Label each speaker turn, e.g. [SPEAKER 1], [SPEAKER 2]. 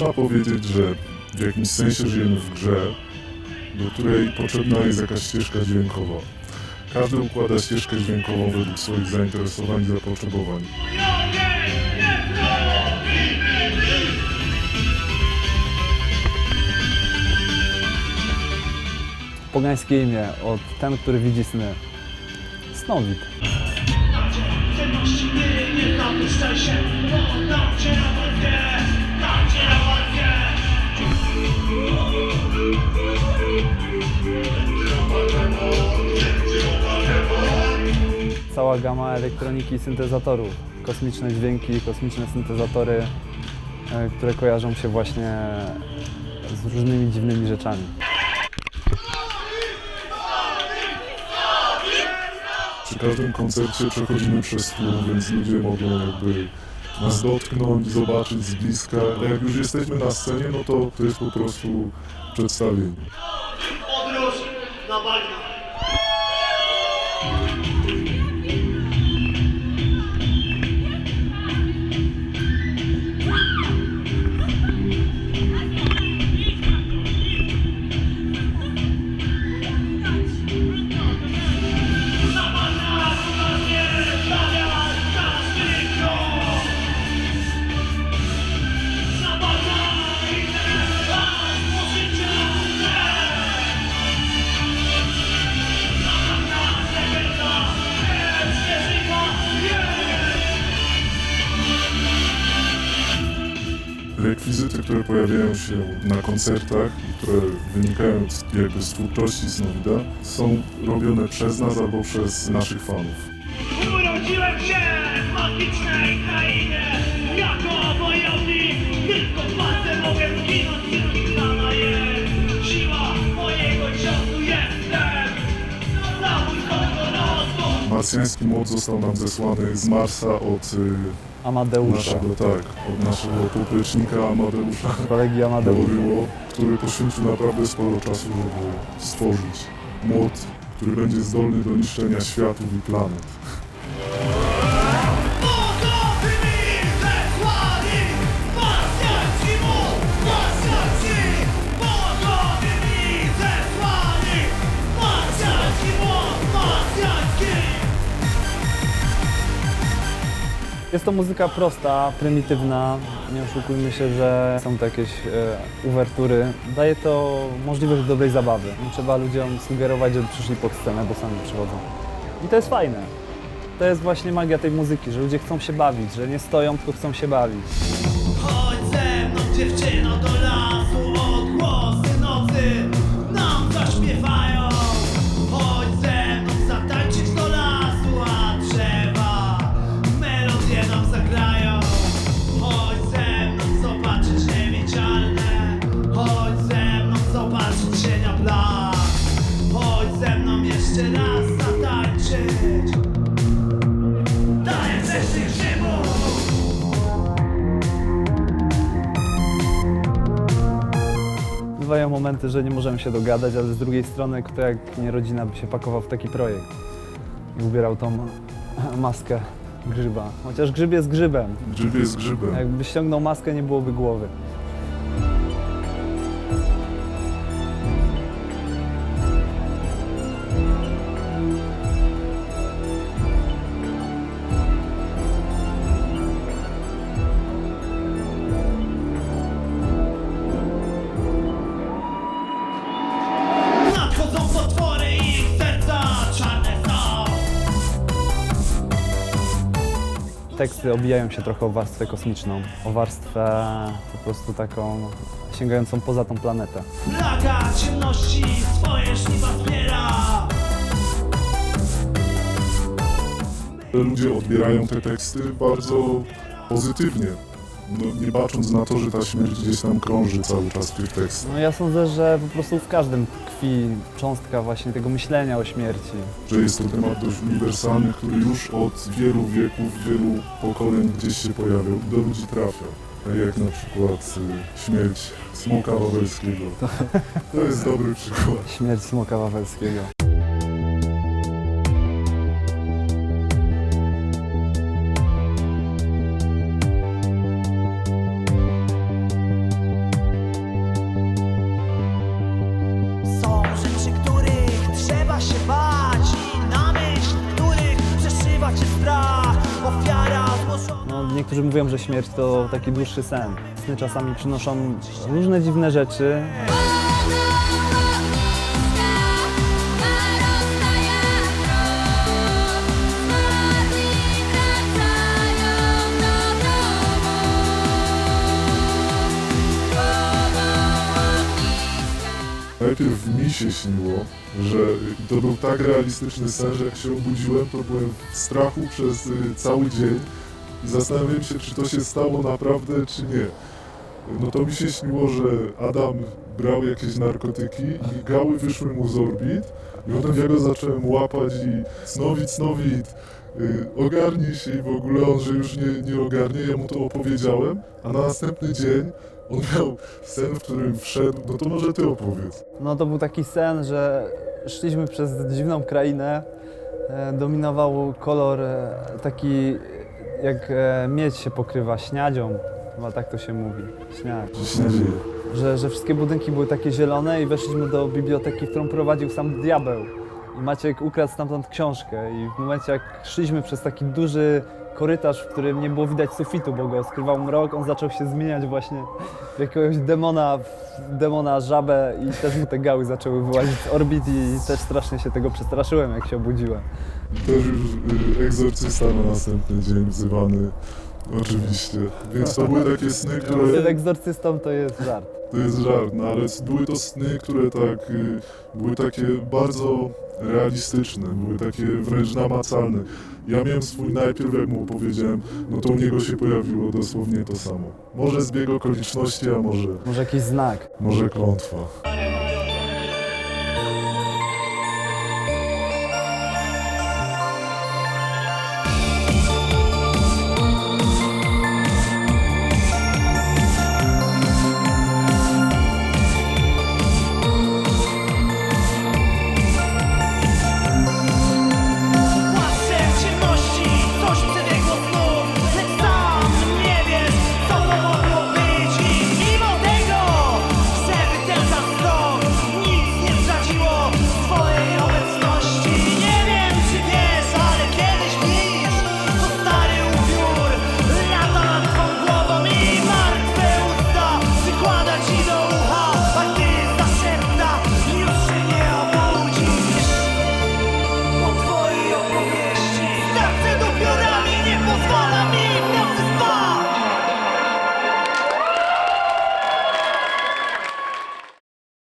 [SPEAKER 1] Można powiedzieć, że w jakimś sensie żyjemy w grze, do której potrzebna jest jakaś ścieżka dźwiękowa. Każdy układa ścieżkę dźwiękową według swoich zainteresowań i zapotrzebowań.
[SPEAKER 2] Pogańskie imię od ten, który widzi sny. Snowit.
[SPEAKER 3] Nie napuszczaj się, bo dam cię na walkę,
[SPEAKER 2] Cała gama elektroniki i syntezatorów. Kosmiczne dźwięki, kosmiczne syntezatory, e, które kojarzą się właśnie z różnymi dziwnymi rzeczami.
[SPEAKER 1] Przy każdym koncercie przechodzimy przez tłum, więc ludzie mogą jakby nas dotknąć, zobaczyć z bliska. A jak już jesteśmy na scenie, no to to jest po prostu przedstawienie.
[SPEAKER 3] Podróż na bagna.
[SPEAKER 1] Rekwizyty, które pojawiają się na koncertach i które wynikają z, jakby z twórczości Snowida, są robione przez nas albo przez naszych fanów.
[SPEAKER 3] Urodziłem się w magicznej krainie Jako honor
[SPEAKER 1] Marsjański moc został nam zesłany z Marsa od y,
[SPEAKER 2] Amadeusza.
[SPEAKER 1] naszego, tak, od naszego poplecznika Amadeusza
[SPEAKER 2] Kolegi Amadeusza.
[SPEAKER 1] Boryło, który poświęcił naprawdę sporo czasu, żeby stworzyć młot, który będzie zdolny do niszczenia światów i planet.
[SPEAKER 2] Jest to muzyka prosta, prymitywna. Nie oszukujmy się, że są to jakieś e, uwertury. Daje to możliwość dobrej zabawy. Nie trzeba ludziom sugerować, żeby przyszli pod scenę, bo sami przychodzą. I to jest fajne. To jest właśnie magia tej muzyki, że ludzie chcą się bawić, że nie stoją, tylko chcą się bawić.
[SPEAKER 3] Chodź ze mną dziewczyno do
[SPEAKER 2] Bywają momenty, że nie możemy się dogadać, ale z drugiej strony kto jak nie rodzina by się pakował w taki projekt i ubierał tą maskę grzyba. Chociaż grzyb jest grzybem.
[SPEAKER 1] Grzyb jest grzybem.
[SPEAKER 2] Jakby ściągnął maskę, nie byłoby głowy. Teksty obijają się trochę o warstwę kosmiczną, o warstwę po prostu taką sięgającą poza tą planetę.
[SPEAKER 3] Plaga ciemności swoje żniwa zbiera
[SPEAKER 1] Ludzie odbierają te teksty bardzo pozytywnie. No, nie bacząc na to, że ta śmierć gdzieś tam krąży cały czas w tych tekstach.
[SPEAKER 2] No ja sądzę, że po prostu w każdym tkwi cząstka właśnie tego myślenia o śmierci.
[SPEAKER 1] Że jest to temat dość uniwersalny, który już od wielu wieków, wielu pokoleń gdzieś się pojawiał i do ludzi trafia. Tak jak na przykład y, śmierć Smoka Wawelskiego. To jest dobry przykład.
[SPEAKER 2] Śmierć Smoka Wawelskiego. Niektórzy mówią, że śmierć to taki dłuższy sen. Sny czasami przynoszą różne dziwne rzeczy.
[SPEAKER 1] Najpierw mi się śniło, że to był tak realistyczny sen, że jak się obudziłem, to byłem w strachu przez cały dzień i zastanawiałem się, czy to się stało naprawdę, czy nie. No to mi się śniło, że Adam brał jakieś narkotyki i gały wyszły mu z orbit i potem ja go zacząłem łapać i Snowit, Snowit, y, ogarnij się i w ogóle on, że już nie, nie ogarnie, ja mu to opowiedziałem, a na następny dzień on miał sen, w którym wszedł, no to może ty opowiedz.
[SPEAKER 2] No to był taki sen, że szliśmy przez dziwną krainę. E, Dominował kolor e, taki, jak e, miedź się pokrywa śniadzią. Chyba tak to się mówi. Śniadź. Że, że wszystkie budynki były takie zielone i weszliśmy do biblioteki, którą prowadził sam diabeł. I Maciek ukradł stamtąd książkę i w momencie jak szliśmy przez taki duży korytarz, w którym nie było widać sufitu, bo go skrywał mrok, on zaczął się zmieniać właśnie w jakiegoś demona, w demona żabę i też mu te gały zaczęły wyłazić z orbit i też strasznie się tego przestraszyłem, jak się obudziłem.
[SPEAKER 1] Też już y, egzorcysta na następny dzień wzywany, oczywiście. Więc to były takie sny,
[SPEAKER 2] Z
[SPEAKER 1] które...
[SPEAKER 2] egzorcystą to jest żart.
[SPEAKER 1] To jest żart, no ale były to sny, które tak... y, Były takie bardzo realistyczne, były takie wręcz namacalne. Ja miałem swój najpierw, jak mu opowiedziałem, no to u niego się pojawiło dosłownie to samo. Może zbieg okoliczności, a może,
[SPEAKER 2] Może jakiś znak.
[SPEAKER 1] może klątwa.